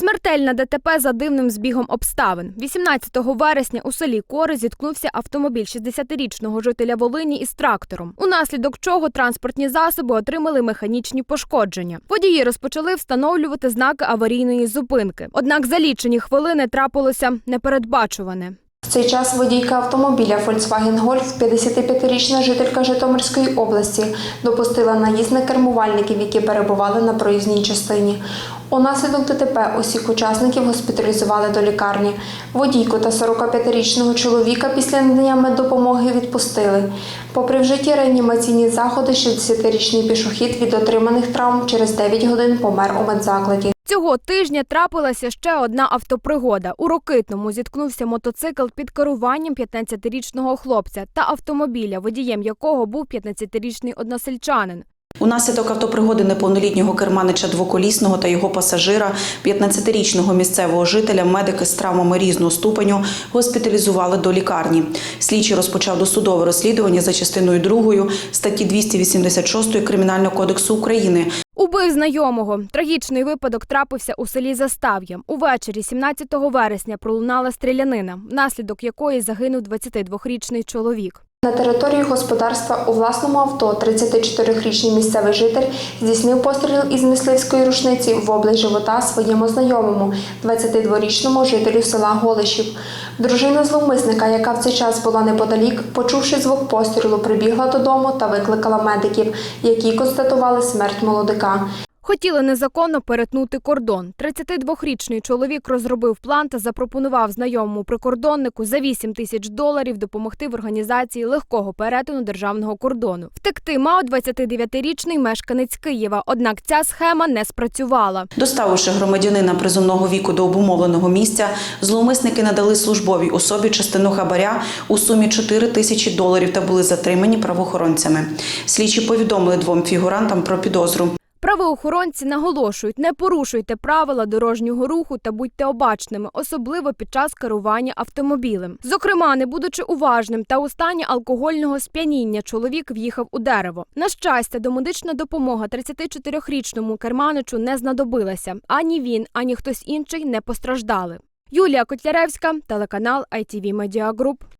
Смертельна ДТП за дивним збігом обставин. 18 вересня у селі Кори зіткнувся автомобіль 60-річного жителя Волині із трактором, унаслідок чого транспортні засоби отримали механічні пошкодження. Водії розпочали встановлювати знаки аварійної зупинки. Однак за лічені хвилини трапилося непередбачуване. В цей час водійка автомобіля Volkswagen Golf, 55-річна жителька Житомирської області, допустила наїзд на кермувальників, які перебували на проїзній частині. Унаслідок ДТП усіх учасників госпіталізували до лікарні. Водійку та 45-річного чоловіка після надання меддопомоги відпустили. Попри вжиті реанімаційні заходи, 60-річний пішохід від отриманих травм через 9 годин помер у медзакладі. Цього тижня трапилася ще одна автопригода. У Рокитному зіткнувся мотоцикл під керуванням 15-річного хлопця та автомобіля, водієм якого був 15-річний односельчанин. Унаслідок автопригоди неповнолітнього керманича двоколісного та його пасажира, 15-річного місцевого жителя, медики з травмами різного ступеню госпіталізували до лікарні. Слідчий розпочав досудове розслідування за частиною 2 статті 286 Кримінального кодексу України. Убив знайомого. Трагічний випадок трапився у селі Застав'я. Увечері 17 вересня пролунала стрілянина, внаслідок якої загинув 22-річний чоловік. На території господарства у власному авто 34-річний місцевий житель здійснив постріл із мисливської рушниці в область живота своєму знайомому, 22-річному жителю села Голишів. Дружина зловмисника, яка в цей час була неподалік, почувши звук пострілу, прибігла додому та викликала медиків, які констатували смерть молодика. Хотіли незаконно перетнути кордон. 32-річний чоловік розробив план та запропонував знайомому прикордоннику за 8 тисяч доларів допомогти в організації легкого перетину державного кордону. Втекти мав 29-річний мешканець Києва. Однак ця схема не спрацювала. Доставивши громадянина призовного віку до обумовленого місця, зловмисники надали службовій особі частину хабаря у сумі 4 тисячі доларів та були затримані правоохоронцями. Слідчі повідомили двом фігурантам про підозру. Правоохоронці наголошують, не порушуйте правила дорожнього руху та будьте обачними, особливо під час керування автомобілем. Зокрема, не будучи уважним та у стані алкогольного сп'яніння, чоловік в'їхав у дерево. На щастя, домедична допомога 34-річному керманичу не знадобилася. Ані він, ані хтось інший не постраждали. Юлія Котляревська, телеканал ITV Media Group.